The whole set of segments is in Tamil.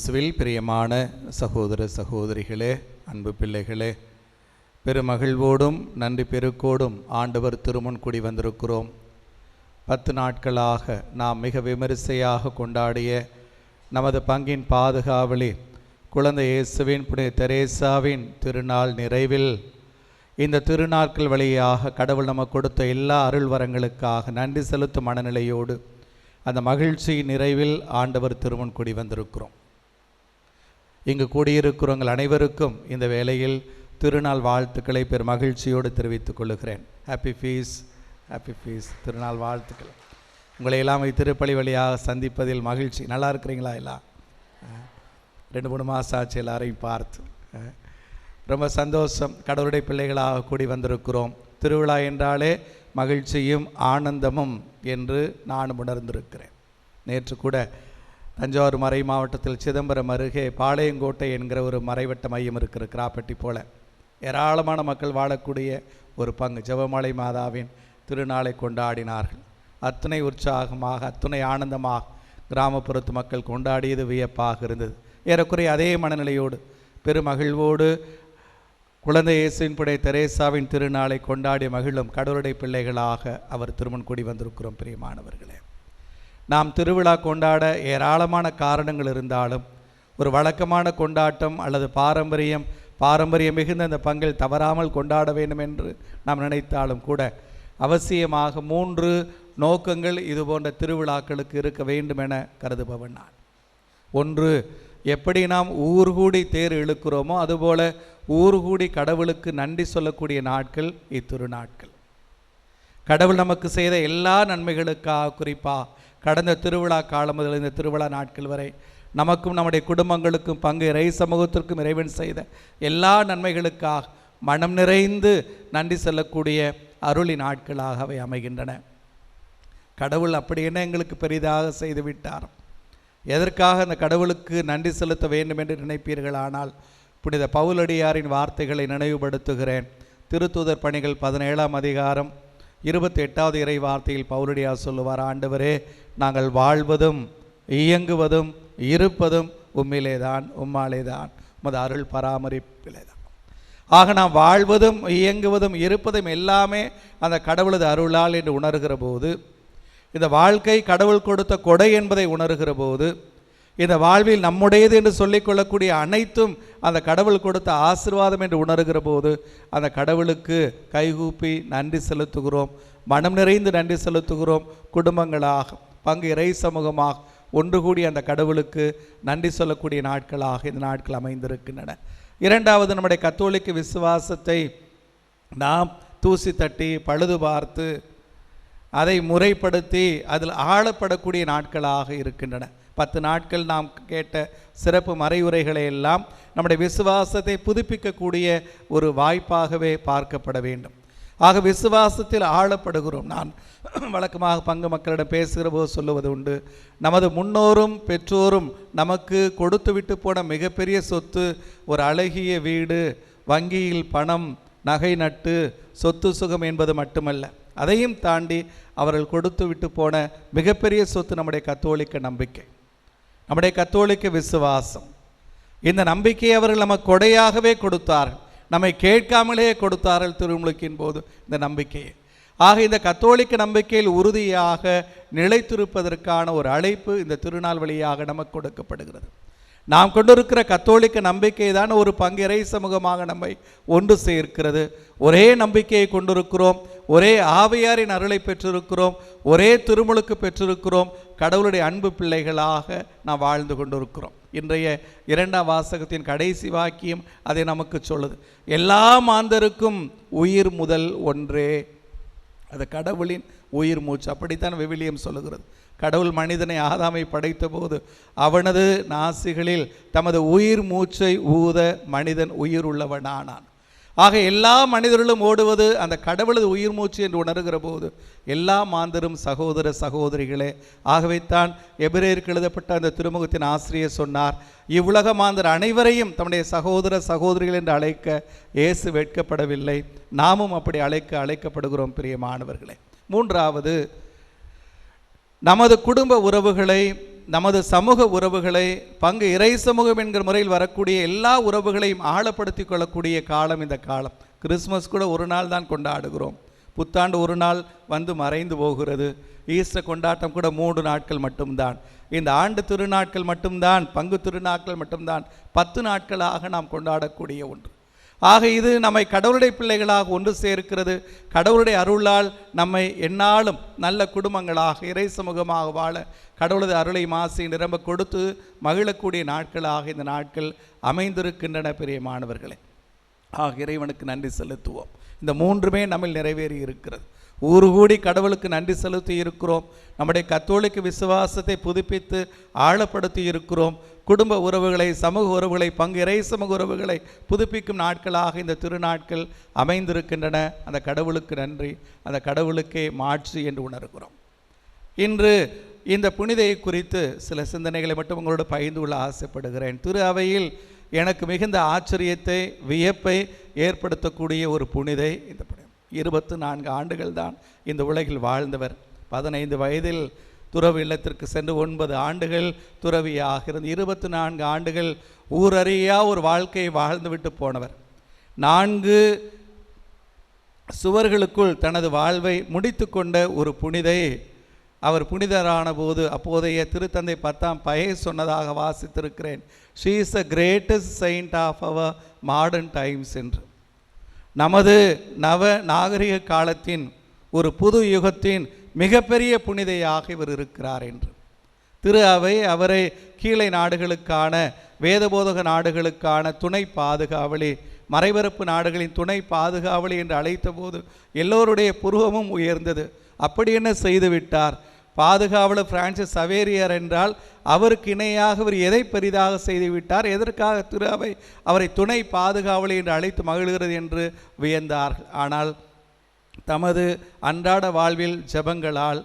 இயேசுவில் பிரியமான சகோதர சகோதரிகளே அன்பு பிள்ளைகளே பெருமகிழ்வோடும் நன்றி பெருக்கோடும் ஆண்டவர் திருமுன் குடி வந்திருக்கிறோம். பத்து நாட்களாக நாம் மிக விமரிசையாக கொண்டாடிய நமது பங்கின் பாதுகாவலி குழந்தை இயேசுவின் புனித தெரேசாவின் திருநாள் நிறைவில் இந்த திருநாட்கள் வழியாக கடவுள் நமக்கு கொடுத்த எல்லா அருள் வரங்களுக்காக நன்றி செலுத்தும் மனநிலையோடு அந்த மகிழ்ச்சி நிறைவில் ஆண்டவர் திருமுன் குடி வந்திருக்கிறோம். இங்கு கூடியிருக்கிறவங்கள் அனைவருக்கும் இந்த வேளையில் திருநாள் வாழ்த்துக்களை பெரும் மகிழ்ச்சியோடு தெரிவித்துக் கொள்கிறேன் ஹாப்பி ஃபீஸ் ஹாப்பி ஃபீஸ் திருநாள் வாழ்த்துக்கள். உங்களை எல்லாம் திருப்பலி வழியாக சந்திப்பதில் மகிழ்ச்சி. நல்லா இருக்கிறீங்களா எல்லாம்? ரெண்டு மூணு மாதம் ஆச்சு எல்லாரையும் பார்த்து. ரொம்ப சந்தோஷம். கடவுளுடைய பிள்ளைகளாக கூடி வந்திருக்கிறோம். திருவிழா என்றாலே மகிழ்ச்சியும் ஆனந்தமும் என்று நானும் உணர்ந்திருக்கிறேன். நேற்று கூட தஞ்சாவூர் மறை மாவட்டத்தில் சிதம்பரம் அருகே பாளையங்கோட்டை என்கிற ஒரு மறைவட்ட மையம் இருக்கிற கிராப்பட்டி போல ஏராளமான மக்கள் வாழக்கூடிய ஒரு பங்கு. ஜபமலை மாதாவின் திருநாளை கொண்டாடினார்கள். அத்தனை உற்சாகமாக அத்தனை ஆனந்தமாக கிராமப்புறத்து மக்கள் கொண்டாடியது வியப்பாக இருந்தது. ஏறக்குறைய அதே மனநிலையோடு பெருமகிழ்வோடு குழந்தை இயேசுவின் புடை தெரேசாவின் திருநாளை கொண்டாடி மகிழும் கடவுளுடைய பிள்ளைகளாக அவர் திருமண் கூடி வந்திருக்கிறோம் பிரியமானவர்களே. நாம் திருவிழா கொண்டாட ஏராளமான காரணங்கள் இருந்தாலும் ஒரு வழக்கமான கொண்டாட்டம் அல்லது பாரம்பரியம் பாரம்பரியம் மிகுந்த இந்த பங்கில் தவறாமல் கொண்டாட வேண்டும் என்று நாம் நினைத்தாலும் கூட அவசியமாக மூன்று நோக்கங்கள் இது போன்ற திருவிழாக்களுக்கு இருக்க வேண்டும் என கருதுபவன் நான். ஒன்று எப்படி நாம் ஊர் கூடி தேர் இழுக்கிறோமோ அதுபோல ஊர் கூடி கடவுளுக்கு நன்றி சொல்லக்கூடிய நாட்கள் இத்திருநாட்கள். கடவுள் நமக்கு செய்த எல்லா நன்மைகளுக்காக குறிப்பாக கடந்த திருவிழா காலம் முதல் இந்த திருவிழா நாட்கள் வரை நமக்கும் நம்முடைய குடும்பங்களுக்கும் பங்கு இறை சமூகத்திற்கும் இறைவன் செய்த எல்லா நன்மைகளுக்காக மனம் நிறைந்து நன்றி செல்லக்கூடிய அருளி நாட்களாக அவை அமைகின்றன. கடவுள் அப்படி என்ன எங்களுக்கு பெரிதாக செய்து விட்டார்? எதற்காக அந்த கடவுளுக்கு நன்றி செலுத்த வேண்டும் என்று நினைப்பீர்களானால் புனித பவுலடியாரின் வார்த்தைகளை நினைவுபடுத்துகிறேன். திருத்தூதர் பணிகள் பதினேழாம் அதிகாரம் இருபத்தி எட்டாவது இறை வார்த்தையில் பவுலடியார் சொல்லுவார் ஆண்டவரே நாங்கள் வாழ்வதும் இயங்குவதும் இருப்பதும் உண்மையிலே தான் உம்மாலே தான் உமது அருள் பராமரிப்பிலே தான் ஆக நாம் வாழ்வதும் இயங்குவதும் இருப்பதும் எல்லாமே அந்த கடவுளது அருளால் என்று உணர்கிற போது இந்த வாழ்க்கை கடவுள் கொடுத்த கொடை என்பதை உணர்கிற போது இந்த வாழ்வில் நம்முடையது என்று சொல்லிக்கொள்ளக்கூடிய அனைத்தும் அந்த கடவுள் கொடுத்த ஆசிர்வாதம் என்று உணர்கிற போது அந்த கடவுளுக்கு கைகூப்பி நன்றி செலுத்துகிறோம். மனம் நிறைந்து நன்றி செலுத்துகிறோம். குடும்பங்களாக பங்கு இறை சமூகமாக ஒன்று கூடி அந்த கடவுளுக்கு நன்றி சொல்லக்கூடிய நாட்களாக இந்த நாட்கள் அமைந்திருக்கின்றன. இரண்டாவது நம்முடைய கத்தோலிக்க விசுவாசத்தை நாம் தூசி தட்டி பழுது பார்த்து அதை முறைப்படுத்தி அதில் ஆளப்படக்கூடிய நாட்களாக இருக்கின்றன. பத்து நாட்கள் நாம் கேட்ட சிறப்பு மறைவுரைகளை எல்லாம் நம்முடைய விசுவாசத்தை புதுப்பிக்கக்கூடிய ஒரு வாய்ப்பாகவே பார்க்கப்பட வேண்டும். ஆக விசுவாசத்தில் ஆளப்படுகிறோம் நான் வழக்கமாக பங்கு மக்களிடம் பேசுகிற போது சொல்லுவது உண்டு. நமது முன்னோரும் பெற்றோரும் நமக்கு கொடுத்து விட்டு போன மிகப்பெரிய சொத்து ஒரு அழகிய வீடு வங்கியில் பணம் நகை நட்டு சொத்து சுகம் என்பது மட்டுமல்ல. அதையும் தாண்டி அவர்கள் கொடுத்து விட்டு போன மிகப்பெரிய சொத்து நம்முடைய கத்தோலிக்க நம்பிக்கை. நம்முடைய கத்தோலிக்க விசுவாசம். இந்த நம்பிக்கையை அவர்கள் நமக்கு கொடையாகவே கொடுத்தார்கள். நம்மை கேட்காமலே கொடுத்தார்கள் திருமுழுக்கின் போது இந்த நம்பிக்கையை. ஆக இந்த கத்தோலிக்க நம்பிக்கையில் உறுதியாக நிலைத்திருப்பதற்கான ஒரு அழைப்பு இந்த திருநாள் வழியாக நமக்கு கொடுக்கப்படுகிறது. நாம் கொண்டிருக்கிற கத்தோலிக்க நம்பிக்கை தான் ஒரு பங்கிறை சமூகமாக நம்மை ஒன்று சேர்க்கிறது. ஒரே நம்பிக்கையை கொண்டிருக்கிறோம். ஒரே ஆவியாரின் அருளை பெற்றிருக்கிறோம். ஒரே திருமுழுக்கு பெற்றிருக்கிறோம். கடவுளுடைய அன்பு பிள்ளைகளாக நாம் வாழ்ந்து கொண்டிருக்கிறோம். இன்றைய இரண்டாம் வாசகத்தின் கடைசி வாக்கியம் அதை நமக்கு சொல்லுது. எல்லா மாந்தருக்கும் உயிர் முதல் ஒன்றே. அது கடவுளின் உயிர் மூச்சு. அப்படித்தான் விவிலியம் சொல்லுகிறது. கடவுள் மனிதனை ஆதாமை படைத்த போது அவனது நாசிகளில் தமது உயிர் மூச்சை ஊத மனிதன் உயிர் உள்ளவனானான் ஆக எல்லா மனிதர்களும் ஓடுவது அந்த கடவுளது உயிர் மூச்சு என்று உணர்கிற போது எல்லா மாந்தரும் சகோதர சகோதரிகளே ஆகவே தான் எபிரேயருக்கு எழுதப்பட்ட அந்த திருமுகத்தின் ஆசிரியர் சொன்னார் இவ்வுலக மாந்தர் அனைவரையும் தம்முடைய சகோதர சகோதரிகள் என்று அழைக்க இயேசு வெட்கப்படவில்லை. நாமும் அப்படி அழைக்க அழைக்கப்படுகிறோம் பிரியமானவர்களே. மூன்றாவது நமது குடும்ப உறவுகளை நமது சமூக உறவுகளை பங்கு இறை சமூகம் என்கிற முறையில் வரக்கூடிய எல்லா உறவுகளையும் ஆழப்படுத்தி கொள்ளக்கூடிய காலம் இந்த காலம். கிறிஸ்மஸ் கூட ஒரு நாள் தான் கொண்டாடுகிறோம். புத்தாண்டு ஒரு நாள் வந்து மறைந்து போகிறது. ஈஸ்டர் கொண்டாட்டம் கூட மூன்று நாட்கள் மட்டும்தான். இந்த ஆண்டு திருநாட்கள் மட்டும்தான் பங்கு திருநாட்கள் மட்டும்தான் பத்து நாட்களாக நாம் கொண்டாடக்கூடிய ஒன்று. ஆக இது நம்மை கடவுளுடைய பிள்ளைகளாக ஒன்று சேர்க்கிறது. கடவுளுடைய அருளால் நம்மை எந்நாளும் நல்ல குடும்பங்களாக இறை சமூகமாக வாழ கடவுளது அருளை மாசி நிரம்ப கொடுத்து மகிழக்கூடிய நாட்களாக இந்த நாட்கள் அமைந்திருக்கின்றன பெரிய மாணவர்களே ஆக இறைவனுக்கு நன்றி செலுத்துவோம். இந்த மூன்றுமே நம்மில் நிறைவேறி இருக்கிறது. ஊறு கூடி கடவுளுக்கு நன்றி செலுத்தி இருக்கிறோம். நம்முடைய கத்தோலிக்க விசுவாசத்தை புதுப்பித்து ஆழப்படுத்தி இருக்கிறோம். குடும்ப உறவுகளை சமூக உறவுகளை பங்கு இறை சமூக உறவுகளை புதுப்பிக்கும் நாட்களாக இந்த திருநாட்கள் அமைந்திருக்கின்றன. அந்த கடவுளுக்கு நன்றி அந்த கடவுளுக்கே மாட்சி என்று உணர்கிறோம். இன்று இந்த புனிதையை குறித்து சில சிந்தனைகளை மட்டும் உங்களோடு பகிர்ந்து கொள்ள ஆசைப்படுகிறேன். திரு அவையில் எனக்கு மிகுந்த ஆச்சரியத்தை வியப்பை ஏற்படுத்தக்கூடிய ஒரு புனிதை இந்த புனிதம். இருபத்து நான்கு ஆண்டுகள் தான் இந்த உலகில் வாழ்ந்தவர். பதினைந்து வயதில் துறவு இல்லத்திற்கு சென்று ஒன்பது ஆண்டுகள் துறவியாக இருந்து இருபத்தி நான்கு ஆண்டுகள் ஊரறியா ஒரு வாழ்க்கையை வாழ்ந்துவிட்டு போனவர். நான்கு சுவர்களுக்குள் தனது வாழ்வை முடித்து கொண்ட ஒரு புனிதை அவர் புனிதரான போது அப்போதைய திருத்தந்தை பத்தாம் பய சொன்னதாக வாசித்திருக்கிறேன். She is the greatest saint of our modern times என்று. நமது நவ நாகரிக காலத்தின் ஒரு புது யுகத்தின் மிகப்பெரிய புனிதையாக இவர் இருக்கிறார் என்று. திரு அவை அவரை கீழை நாடுகளுக்கான வேதபோதக நாடுகளுக்கான துணை பாதுகாவலி மறைபரப்பு நாடுகளின் துணை பாதுகாவலி என்று அழைத்தபோது எல்லோருடைய புருவமும் உயர்ந்தது. அப்படி என்ன செய்துவிட்டார் பாதுகாவலர் பிரான்சிஸ் சவேரியர் என்றால் அவருக்கு இணையாக அவர் எதை பெரிதாக செய்துவிட்டார் எதற்காக திரு அவை அவரை துணை பாதுகாவலி என்று அழைத்து மகிழ்கிறது என்று வியந்தார்கள். ஆனால் தமது அன்றாட வாழ்வில் ஜெபங்களால்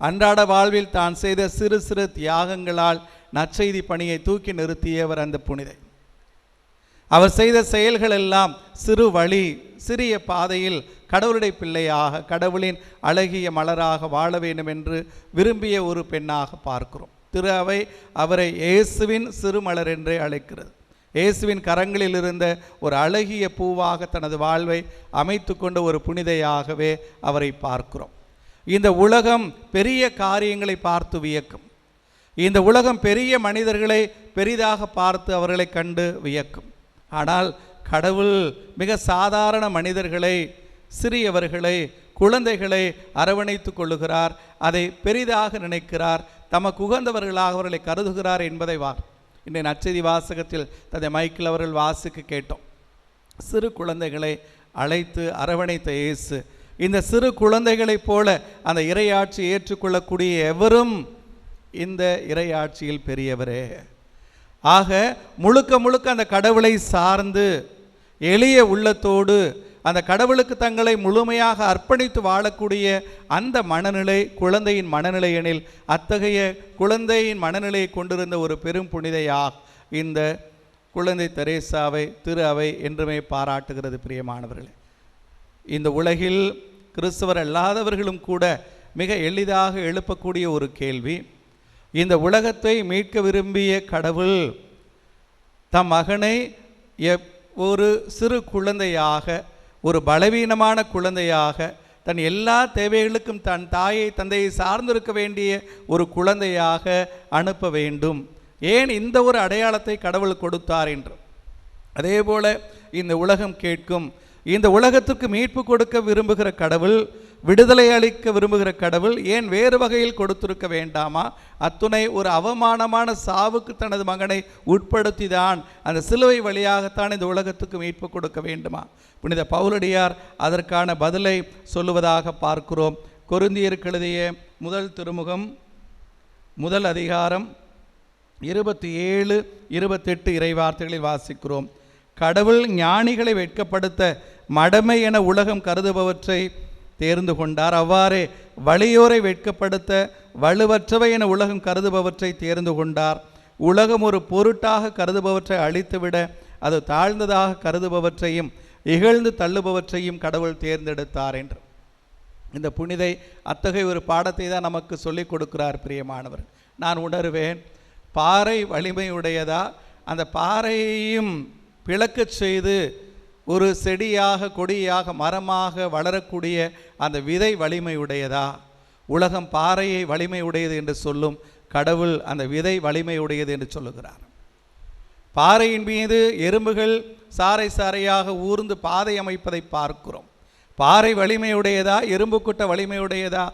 அன்றாட வாழ்வில் தான் செய்த சிறு சிறு தியாகங்களால் நற்செய்தி பணியை தூக்கி நிறுத்தியவர் அந்த புனிதை. அவர் செய்த செயல்கள் எல்லாம் சிறு வழி சிறிய பாதையில் கடவுளுடைய பிள்ளையாக கடவுளின் அழகிய மலராக வாழ வேண்டும் என்று விரும்பிய ஒரு பெண்ணாக பார்க்கிறோம். திரு அவை அவரை இயேசுவின் சிறுமலர் என்றே அழைக்கிறது. இயேசுவின் கரங்களில் இருந்த ஒரு அழகிய பூவாக தனது வாழ்வை அமைத்து கொண்ட ஒரு புனிதையாகவே அவரை பார்க்கிறோம். இந்த உலகம் பெரிய காரியங்களை பார்த்து வியக்கும். இந்த உலகம் பெரிய மனிதர்களை பெரிதாக பார்த்து அவர்களை கண்டு வியக்கும். ஆனால் கடவுள் மிக சாதாரண மனிதர்களை சிறியவர்களை குழந்தைகளை அரவணைத்து கொள்ளுகிறார். அதை பெரிதாக நினைக்கிறார். தமக்கு உகந்தவர்களாக அவர்களை கருதுகிறார் என்பதை வார் இன்றைய நச்செய்தி வாசகத்தில் தந்தை மைக்கேல் அவர்கள் வாசுக்கு கேட்டோம். சிறு குழந்தைகளை அழைத்து அரவணைத்த இயேசு இந்த சிறு குழந்தைகளைப் போல அந்த இறையாட்சி ஏற்றுக்கொள்ளக்கூடிய எவரும் இந்த இறையாட்சியில் பெரியவரே. ஆக முழுக்க முழுக்க அந்த கடவுளை சார்ந்து எளிய உள்ளத்தோடு அந்த கடவுளுக்கு தங்களை முழுமையாக அர்ப்பணித்து வாழக்கூடிய அந்த மனநிலை குழந்தையின் மனநிலை எனில் அத்தகைய குழந்தையின் மனநிலையை கொண்டிருந்த ஒரு பெரும் புனிதையாக இந்த குழந்தை தெரேசாவை திரு அவை என்றுமே பாராட்டுகிறது பிரியமானவர்களே. இந்த உலகில் கிறிஸ்தவர் அல்லாதவர்களும் கூட மிக எளிதாக எழுப்பக்கூடிய ஒரு கேள்வி. இந்த உலகத்தை மீட்க விரும்பிய கடவுள் தம் மகனை எப் ஒரு சிறு குழந்தையாக ஒரு பலவீனமான குழந்தையாக தன் எல்லா தேவைகளுக்கும் தன் தாயை தந்தையை சார்ந்திருக்க வேண்டிய ஒரு குழந்தையாக அனுப்ப வேண்டும். ஏன் இந்த ஒரு அடையாளத்தை கடவுள் கொடுத்தார் என்று? அதே போல இந்த உலகம் கேட்கும் இந்த உலகத்துக்கு மீட்பு கொடுக்க விரும்புகிற கடவுள் விடுதலை அளிக்க விரும்புகிற கடவுள் ஏன் வேறு வகையில் கொடுத்திருக்க வேண்டாமா? அத்துணை ஒரு அவமானமான சாவுக்கு தனது மகனை உட்படுத்தி தான் அந்த சிலுவை வழியாகத்தான் இந்த உலகத்துக்கு மீட்பு கொடுக்க வேண்டுமா? புனித பவுலடியார் அதற்கான பதிலை சொல்லுவதாக பார்க்கிறோம். கொருந்தியிருக்கழுதிய முதல் திருமுகம் முதல் அதிகாரம் இருபத்தி ஏழு இருபத்தெட்டு இறைவார்த்தைகளில் வாசிக்கிறோம். கடவுள் ஞானிகளை வெட்கப்படுத்த மடமை என உலகம் கருதுபவற்றை தேர்ந்து கொண்டார். அவ்வாறே வலியோரை வெட்கப்படுத்த வலுவற்றவை என உலகம் கருதுபவற்றை தேர்ந்து கொண்டார். உலகம் ஒரு பொருட்டாக கருதுபவற்றை அழித்துவிட அது தாழ்ந்ததாக கருதுபவற்றையும் இகழ்ந்து தள்ளுபவற்றையும் கடவுள் தேர்ந்தெடுத்தார் என்று. இந்த புனிதை அத்தகைய ஒரு பாடத்தை தான் நமக்கு சொல்லிக் கொடுக்கிறார் பிரியமானவர். நான் உணர்வேன் பாறை வலிமையுடையதா? அந்த பாறையையும் பிளக்கச் செய்து ஒரு செடியாக கொடியாக மரமாக வளரக்கூடிய அந்த விதை வலிமையுடையதா? உலகம் பாறையை வலிமையுடையது என்று சொல்லும் கடவுள் அந்த விதை வலிமையுடையது என்று சொல்லுகிறார். பாறையின் மீது எறும்புகள் சாறை சாறையாக ஊர்ந்து பாதை அமைப்பதை பார்க்கிறோம். பாறை வலிமையுடையதா? எறும்பு கூட்டம் வலிமையுடையதா?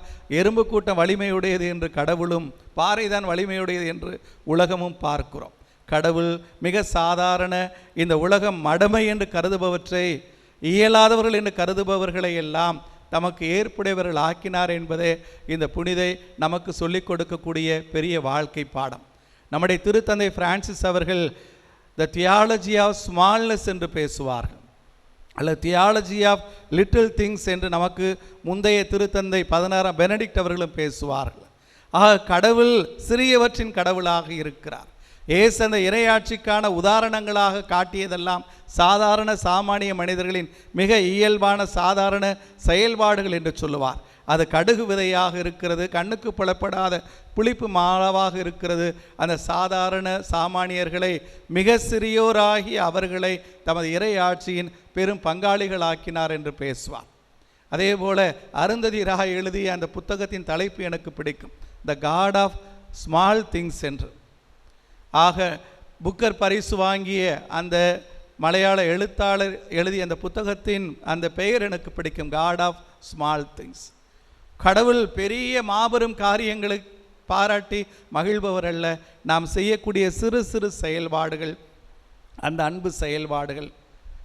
எறும்பு கூட்டம் வலிமையுடையது என்று கடவுளும் பாறை தான் வலிமையுடையது என்று உலகமும் பார்க்கிறோம். கடவுள் மிக சாதாரண இந்த உலகம் மடமை என்று கருதுபவற்றை இயலாதவர்கள் என்று கருதுபவர்களை எல்லாம் தமக்கு ஏற்புடையவர்கள் ஆக்கினார் என்பதே இந்த புனிதை நமக்கு சொல்லிக் கொடுக்கக்கூடிய பெரிய வாழ்க்கை பாடம். நம்முடைய திருத்தந்தை பிரான்சிஸ் அவர்கள் த தியாலஜி ஆஃப் ஸ்மால்னஸ் என்று பேசுவார்கள். அல்லது தியாலஜி ஆஃப் லிட்டில் திங்ஸ் என்று நமக்கு முந்தைய திருத்தந்தை பதினாறாம் பெனடிக்ட் அவர்களும் பேசுவார்கள். ஆக கடவுள் சிறியவற்றின் கடவுளாக இருக்கிறார். ஏசு அந்த இறையாட்சிக்கான உதாரணங்களாக காட்டியதெல்லாம் சாதாரண சாமானிய மனிதர்களின் மிக இயல்பான சாதாரண செயல்பாடுகள் என்று சொல்லுவார். அது கடுகு விதையாக இருக்கிறது கண்ணுக்கு புலப்படாத புளிப்பு மாவாக இருக்கிறது. அந்த சாதாரண சாமானியர்களை மிக சிறியோராகி அவர்களை தமது இறையாட்சியின் பெரும் பங்காளிகளாக்கினார் என்று பேசுவார். அதே போல் அருந்ததி ராய் எழுதிய அந்த புத்தகத்தின் தலைப்பு எனக்கு பிடிக்கும். The god of small things என்று. ஆக புக்கர் பரிசு வாங்கிய அந்த மலையாள எழுத்தாளர் எழுதிய அந்த புத்தகத்தின் அந்த பெயர் எனக்கு பிடிக்கும். காட் ஆஃப் ஸ்மால் திங்ஸ் கடவுள் பெரிய மாபெரும் காரியங்களை பாராட்டி மகிழ்பவர் அல்ல. நாம் செய்யக்கூடிய சிறு சிறு செயல்பாடுகள் அந்த அன்பு செயல்பாடுகள்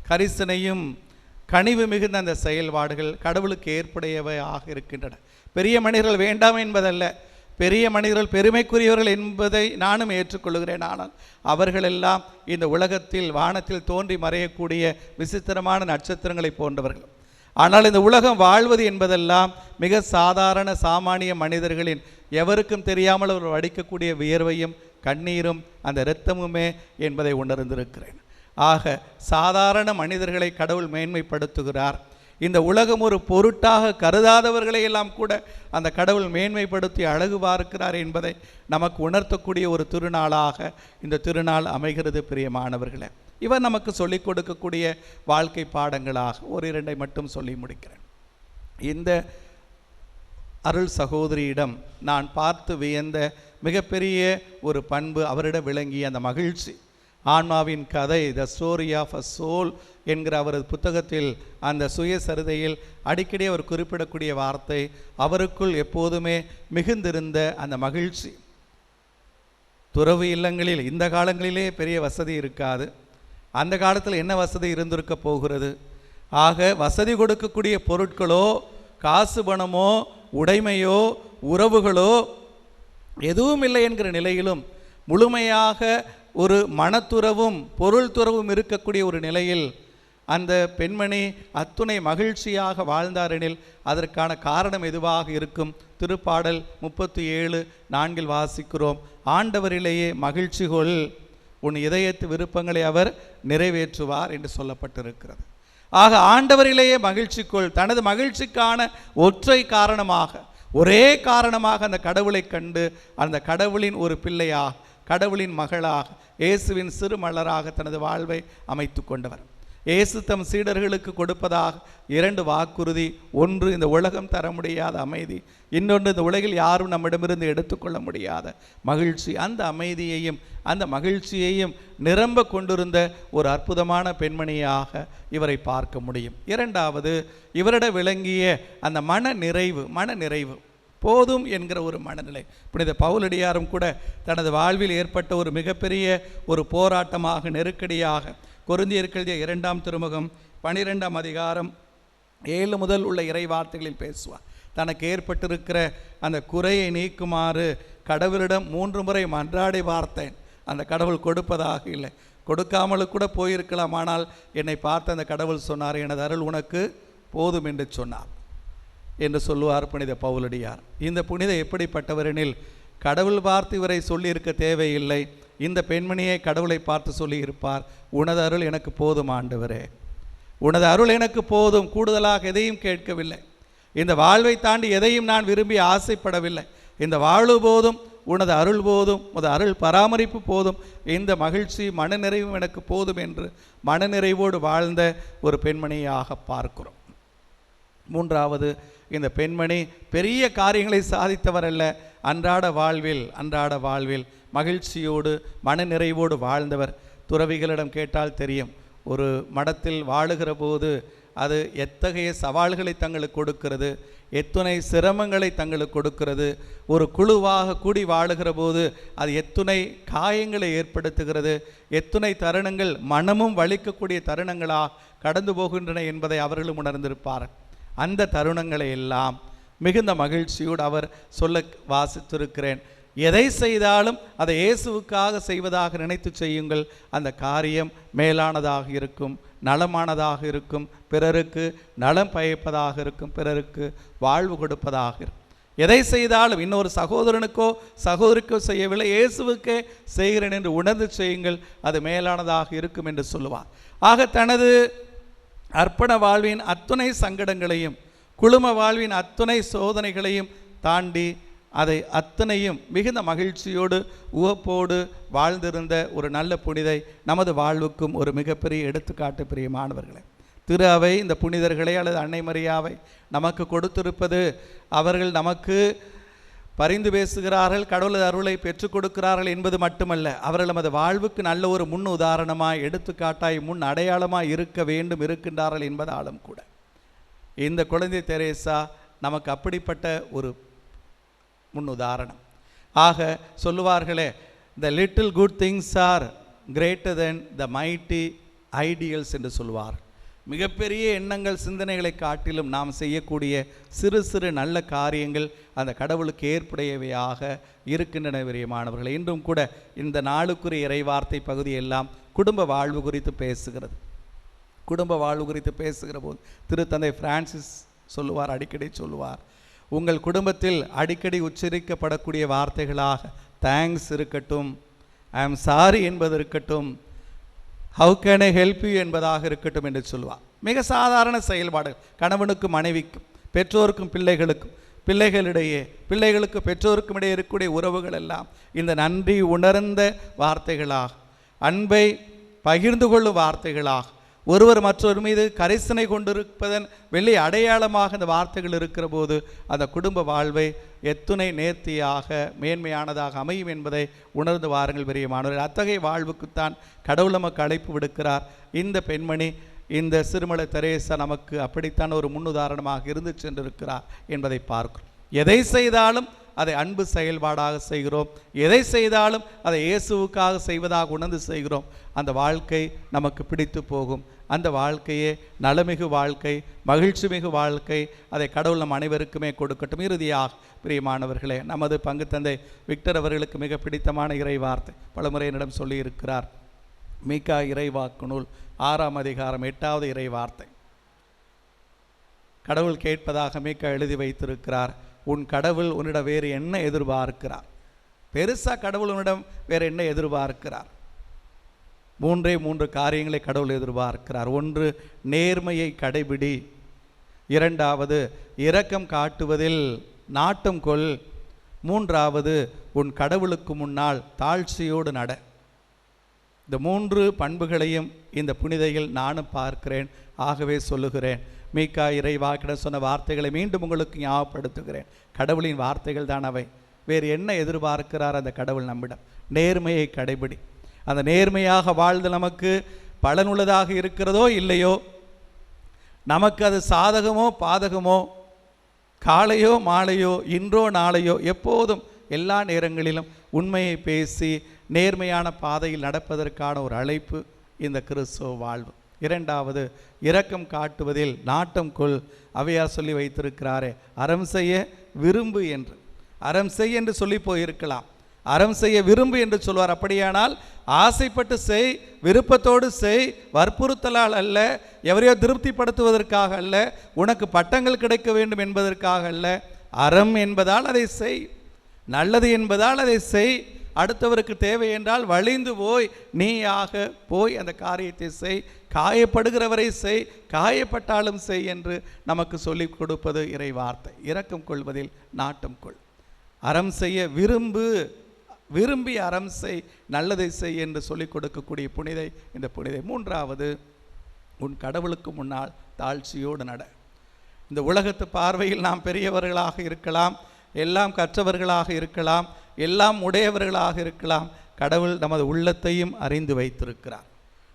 கரிசனையும் கனிவு மிகுந்த அந்த செயல்பாடுகள் கடவுளுக்கு ஏற்புடையவையாக இருக்கின்றன. பெரிய மனிதர்கள் வேண்டாம் என்பதல்ல. பெரிய மனிதர்கள் பெருமைக்குரியவர்கள் என்பதை நானும் ஏற்றுக்கொள்கிறேன். ஆனால் அவர்களெல்லாம் இந்த உலகத்தில் வானத்தில் தோன்றி மறையக்கூடிய விசித்திரமான நட்சத்திரங்களை போன்றவர்கள். ஆனால் இந்த உலகம் வாழ்வது என்பதெல்லாம் மிக சாதாரண சாமானிய மனிதர்களின் எவருக்கும் தெரியாமல் அவர் வடிக்கக்கூடிய வியர்வையும் கண்ணீரும் அந்த இரத்தமுமே என்பதை உணர்ந்திருக்கிறேன். ஆக சாதாரண மனிதர்களை கடவுள் மேன்மைப்படுத்துகிறார். இந்த உலகம் ஒரு பொருட்டாக கருதாதவர்களை எல்லாம் கூட அந்த கடவுள் மேன்மைப்படுத்தி அழகு பார்க்கிறார் என்பதை நமக்கு உணர்த்தக்கூடிய ஒரு திருநாளாக இந்த திருநாள் அமைகிறது பிரியமானவர்களே. இவர் நமக்கு சொல்லிக் கொடுக்கக்கூடிய வாழ்க்கை பாடங்களாக ஒரு இரண்டை மட்டும் சொல்லி முடிக்கிறேன். இந்த அருள் சகோதரியிடம் நான் பார்த்து வியந்த மிகப்பெரிய ஒரு பண்பு அவரிடம் விளங்கிய அந்த மகிழ்ச்சி. ஆன்மாவின் கதை the story of a soul என்கிற அவரது புத்தகத்தில் அந்த சுயசரிதையில் அடிக்கடி அவர் குறிப்பிடக்கூடிய வார்த்தை அவருக்குள் எப்போதுமே மிகுந்திருந்த அந்த மகிழ்ச்சி. துறவு இல்லங்களில் இந்த காலங்களிலே பெரிய வசதி இருக்காது. அந்த காலத்தில் என்ன வசதி இருந்திருக்க போகிறது? ஆக வசதி கொடுக்கக்கூடிய பொருட்களோ காசு பணமோ உடைமையோ உறவுகளோ எதுவும் இல்லை என்கிற நிலையிலும் முழுமையாக ஒரு மனத்துறவும் பொருள் துறவும் இருக்கக்கூடிய ஒரு நிலையில் அந்த பெண்மணி அத்துணை மகிழ்ச்சியாக வாழ்ந்தாரெனில் அதற்கான காரணம் எதுவாக இருக்கும்? திருப்பாடல் முப்பத்தி ஏழு நான்கில் வாசிக்கிறோம். ஆண்டவரிலேயே மகிழ்ச்சி கொள். உன் இதயத்து விருப்பங்களை அவர் நிறைவேற்றுவார் என்று சொல்லப்பட்டிருக்கிறது. ஆக ஆண்டவரிலேயே மகிழ்ச்சி கொள். தனது மகிழ்ச்சிக்கான ஒற்றை காரணமாக ஒரே காரணமாக அந்த கடவுளை கண்டு அந்த கடவுளின் ஒரு பிள்ளையாக கடவுளின் மகளாக இயேசுவின் சிறு மலராக தனது வாழ்வை அமைத்து கொண்டவர். இயேசு தம் சீடர்களுக்கு கொடுப்பதாக இரண்டு வாக்குறுதி ஒன்று இந்த உலகம் தர முடியாத அமைதி இன்னொன்று இந்த உலகில் யாரும் நம்மிடமிருந்து எடுத்துக்கொள்ள முடியாத மகிழ்ச்சி. அந்த அமைதியையும் அந்த மகிழ்ச்சியையும் நிரம்ப கொண்டிருந்த ஒரு அற்புதமான பெண்மணியாக இவரை பார்க்க முடியும். இரண்டாவது இவரிட விளங்கிய அந்த மன நிறைவு மன நிறைவு போதும் என்கிற ஒரு மனநிலை. புனித பவுலடியாரும் கூட தனது வாழ்வில் ஏற்பட்ட ஒரு மிகப்பெரிய ஒரு போராட்டமாக நெருக்கடியாக கொருந்தியர்கள் இரண்டாம் திருமுகம் பனிரெண்டாம் அதிகாரம் ஏழு முதல் உள்ள இறை வார்த்தைகளில் பேசுவார். தனக்கு ஏற்பட்டிருக்கிற அந்த குறையை நீக்குமாறு கடவுளிடம் மூன்று முறை மன்றாடி பார்த்தேன். அந்த கடவுள் கொடுப்பதாக இல்லை. கொடுக்காமல் கூட போயிருக்கலாம். ஆனால் என்னை பார்த்து அந்த கடவுள் சொன்னார் எனது அருள் உனக்கு போதும் என்று சொன்னார். என்று சொல்லுவார் புனித பவுலடியார். இந்த புனித எப்படிப்பட்டவரெனில் கடவுள் பார்த்து இவரை சொல்லியிருக்க தேவையில்லை. இந்த பெண்மணியை கடவுளை பார்த்து சொல்லியிருப்பார் உனது அருள் எனக்கு போதும் ஆண்டவரே. உனது அருள் எனக்கு போதும். கூடுதலாக எதையும் கேட்கவில்லை. இந்த வாழ்வை தாண்டி எதையும் நான் விரும்பி ஆசைப்படவில்லை. இந்த வாழ்வு போதும் உனது அருள் போதும் உனது அருள் பராமரிப்பு போதும். இந்த மகிழ்ச்சி மனநிறைவும் எனக்கு போதும் என்று மனநிறைவோடு வாழ்ந்த ஒரு பெண்மணியாக பார்க்கிறோம். மூன்றாவது இந்த பெண்மணி பெரிய காரியங்களை சாதித்தவர் அல்ல. அன்றாட வாழ்வில் அன்றாட வாழ்வில் மகிழ்ச்சியோடு மனநிறைவோடு வாழ்ந்தவர். துறவிகளிடம் கேட்டால் தெரியும் ஒரு மடத்தில் வாழுகிற போது அது எத்தகைய சவால்களை தங்களுக்கு கொடுக்கிறது எத்துணை சிரமங்களை தங்களுக்கு கொடுக்கிறது ஒரு குழுவாக கூடி வாழுகிற போது அது எத்துணை காயங்களை ஏற்படுத்துகிறது எத்துணை தருணங்கள் மனமும் வலிக்கக்கூடிய தருணங்களாக கடந்து போகின்றன என்பதை அவர்களும் உணர்ந்திருப்பார்கள். அந்த தருணங்களை எல்லாம் மிகுந்த மகிழ்ச்சியோடு அவர் சொல்ல வாசித்திருக்கிறேன். எதை செய்தாலும் அதை இயேசுவுக்காக செய்வதாக நினைத்து செய்யுங்கள். அந்த காரியம் மேலானதாக இருக்கும் நலமானதாக இருக்கும் பிறருக்கு நலம் பயப்பதாக இருக்கும் பிறருக்கு வாழ்வு கொடுப்பதாக இருக்கும். எதை செய்தாலும் இன்னொரு சகோதரனுக்கோ சகோதரிக்கோ செய்யவில்லை இயேசுவுக்கே செய்கிறேன் என்று உணர்ந்து செய்யுங்கள். அது மேலானதாக இருக்கும் என்று சொல்லுவார். ஆக தனது அர்ப்பண வாழ்வின் அத்துணை சங்கடங்களையும் குழும வாழ்வின் அத்துணை சோதனைகளையும் தாண்டி அதை அத்தனையும் மிகுந்த மகிழ்ச்சியோடு உவப்போடு வாழ்ந்திருந்த ஒரு நல்ல புனிதை நமது வாழ்வுக்கும் ஒரு மிகப்பெரிய எடுத்துக்காட்டு பிரியமானவர்களே. திரு அவை இந்த புனிதர்களை அல்லது அன்னை மரியாவை நமக்கு கொடுத்திருப்பது அவர்கள் நமக்கு பரிந்து பேசுகிறார்கள் கடவுளது அருளை பெற்றுக் கொடுக்கிறார்கள் என்பது மட்டுமல்ல அவர்கள் நமது வாழ்வுக்கு நல்ல ஒரு முன் உதாரணமாய் எடுத்துக்காட்டாய் முன் அடையாளமாக இருக்க வேண்டும் இருக்கின்றார்கள் என்பதாலும் கூட. இந்த குழந்தை தெரேசா நமக்கு அப்படிப்பட்ட ஒரு முன் உதாரணம். ஆக சொல்லுவார்களே the little good things are greater than the mighty ideals என்று சொல்வார்கள் மிகப்பெரிய எண்ணங்கள் சிந்தனைகளை காட்டிலும் நாம் செய்யக்கூடிய சிறு சிறு நல்ல காரியங்கள் அந்த கடவுளுக்கு ஏற்புடையவையாக இருக்கின்றன விரியமானவர்கள் இன்றும் கூட இந்த நாளுக்குரிய இறைவார்த்தை பகுதியெல்லாம் குடும்ப வாழ்வு குறித்து பேசுகிறது. குடும்ப வாழ்வு குறித்து பேசுகிற போது திருத்தந்தை பிரான்சிஸ் சொல்லுவார் அடிக்கடி சொல்லுவார் உங்கள் குடும்பத்தில் அடிக்கடி உச்சரிக்கப்படக்கூடிய வார்த்தைகளாக தேங்க்ஸ் இருக்கட்டும் ஐ ஆம் சாரி என்பது இருக்கட்டும் how can I help you என்பதாக இருக்கட்டும் என்று சொல்லுவார் மிக சாதாரண செயல்பாடுகள் கணவனுக்கும் மனைவிக்கும் பெற்றோருக்கும் பிள்ளைகளுக்கும் பிள்ளைகளிடையே பிள்ளைகளுக்கு பெற்றோருக்கும் இடையே இருக்கக்கூடிய உறவுகள் எல்லாம் இந்த நன்றி உணர்ந்த வார்த்தைகளாக அன்பை பகிர்ந்து கொள்ளும் வார்த்தைகளாக ஒருவர் மற்றொரு மீது கரிசனை கொண்டிருப்பதன் வெள்ளி அடையாளமாக இந்த வார்த்தைகள் இருக்கிற போது அந்த குடும்ப வாழ்வை எத்துணை நேர்த்தியாக மேன்மையானதாக அமையும் என்பதை உணர்ந்து வாருங்கள் பெரியமானவர்கள் அத்தகைய வாழ்வுக்குத்தான் கடவுள் நமக்கு அழைப்பு விடுக்கிறார். இந்த பெண்மணி இந்த சிறுமலை தெரேசா நமக்கு அப்படித்தான் ஒரு முன்னுதாரணமாக இருந்து சென்றிருக்கிறார் என்பதை பார்க்கிறோம். எதை செய்தாலும் அதை அன்பு செயல்பாடாக செய்கிறோம். எதை செய்தாலும் அதை இயேசுவுக்காக செய்வதாக உணர்ந்து செய்கிறோம். அந்த வாழ்க்கை நமக்கு பிடித்து போகும். அந்த வாழ்க்கையே நலமிகு வாழ்க்கை மகிழ்ச்சி மிகு வாழ்க்கை. அதை கடவுள் நம் அனைவருக்குமே கொடுக்கட்டும். இறுதியாக பிரியமானவர்களே நமது பங்கு தந்தை விக்டர் அவர்களுக்கு மிக பிடித்தமான இறை வார்த்தை. பலமுறை என்னிடம் சொல்லியிருக்கிறார். மீகா இறைவாக்கு நூல் ஆறாம் அதிகாரம் எட்டாவது இறை வார்த்தை. கடவுள் கேட்பதாக மீகா எழுதி வைத்திருக்கிறார். உன் கடவுள் உன்னிடம் வேறு என்ன எதிர்பார்க்கிறார்? பெருசாக கடவுள் உன்னிடம் வேறு என்ன எதிர்பார்க்கிறார்? மூன்றே மூன்று காரியங்களை கடவுள் எதிர்பார்க்கிறார். ஒன்று நேர்மையை கடைபிடி. இரண்டாவது இரக்கம் காட்டுவதில் நாட்டம் கொள். மூன்றாவது உன் கடவுளுக்கு முன்னால் தாழ்ச்சியோடு நட. இந்த மூன்று பண்புகளையும் இந்த புனிதையில் நானும் பார்க்கிறேன் ஆகவே சொல்லுகிறேன். மீகா கிட சொன்ன வார்த்தைகளை மீண்டும் உங்களுக்கு ஞாபகப்படுத்துகிறேன். கடவுளின் வார்த்தைகள் தான் அவை. வேறு என்ன எதிர்பார்க்கிறார் அந்த கடவுள் நம்மிடம்? நேர்மையை கடைபிடி. அந்த நேர்மையாக வாழ்ந்து நமக்கு பலனுள்ளதாக இருக்கிறதோ இல்லையோ? நமக்கு அது சாதகமோ பாதகமோ? காலையோ மாலையோ இன்றோ நாளையோ எப்போதும் எல்லா நேரங்களிலும் உண்மையை பேசி நேர்மையான பாதையில் நடப்பதற்கான ஒரு அழைப்பு இந்த கிறிஸ்துவ வாழ்வு. இரண்டாவது இரக்கம் காட்டுவதில் நாட்டம் கொள். அவையார் சொல்லி வைத்திருக்கிறாரே அறம் செய்ய விரும்பு என்று. அறம் செய் என்று சொல்லி போயிருக்கலாம். அறம் செய்ய விரும்பு என்று சொல்வார். அப்படியானால் ஆசைப்பட்டு செய் விருப்பத்தோடு செய் வற்புறுத்தலால் அல்ல எவரையோ திருப்திப்படுத்துவதற்காக அல்ல உனக்கு பட்டங்கள் கிடைக்க வேண்டும் என்பதற்காக அல்ல. அறம் என்பதால் அதை செய். நல்லது என்பதால் அதை செய். அடுத்தவருக்கு தேவை என்றால் வழிந்து போய் நீயாக போய் அந்த காரியத்தை செய். காயப்படுகிறவரை செய். காயப்பட்டாலும் செய் என்று நமக்கு சொல்லிக் கொடுப்பது இறை வார்த்தை. இரக்கம் கொள்வதில் நாட்டம் கொள். அறம் செய்ய விரும்பு. விரும்பி அறம் செய். நல்லதை செய் என்று சொல்லிக் கொடுக்கக்கூடிய புனிதை. இந்த புனிதை. மூன்றாவது உன் கடவுளுக்கு முன்னால் தாழ்ச்சியோடு நட. இந்த உலகத்து பார்வையில் நாம் பெரியவர்களாக இருக்கலாம். எல்லாம் கற்றவர்களாக இருக்கலாம். எல்லாம் உடையவர்களாக இருக்கலாம். கடவுள் நமது உள்ளத்தையும் அறிந்து வைத்திருக்கிறார்.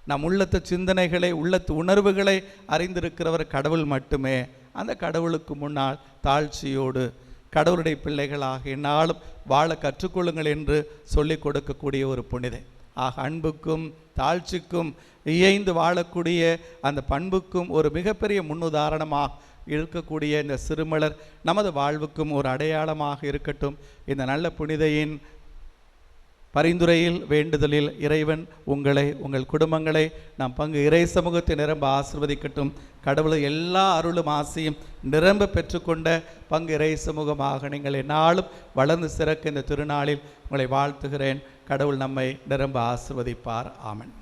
நம் உள்ளத்து சிந்தனைகளை உள்ளத்து உணர்வுகளை அறிந்திருக்கிறவர் கடவுள் மட்டுமே. அந்த கடவுளுக்கு முன்னால் தாழ்ச்சியோடு கடவுளுடைய பிள்ளைகளாக என்னாலும் வாழ கற்றுக்கொள்ளுங்கள் என்று சொல்லிக் கொடுக்கக்கூடிய ஒரு புனிதை ஆக அன்புக்கும் தாழ்ச்சிக்கும் இயைந்து வாழக்கூடிய அந்த பண்புக்கும் ஒரு மிகப்பெரிய முன்னுதாரணமாக இருக்கக்கூடிய இந்த சிறுமலர் நமது வாழ்வுக்கும் ஒரு அடையாளமாக இருக்கட்டும். இந்த நல்ல புனிதையின் பரிந்துரையில் வேண்டுதலில் இறைவன் உங்களை உங்கள் குடும்பங்களை நாம் பங்கு இறை சமூகத்தை நிரம்ப ஆசிர்வதிக்கட்டும். கடவுளை எல்லா அருளும் ஆசையும் நிரம்ப பெற்றுக்கொண்ட பங்கு இறை சமூகமாக நீங்கள் என்னாலும் வளர்ந்து சிறக்க இந்த திருநாளில் உங்களை வாழ்த்துகிறேன். கடவுள் நம்மை நிரம்ப ஆசிர்வதிப்பார். ஆமன்.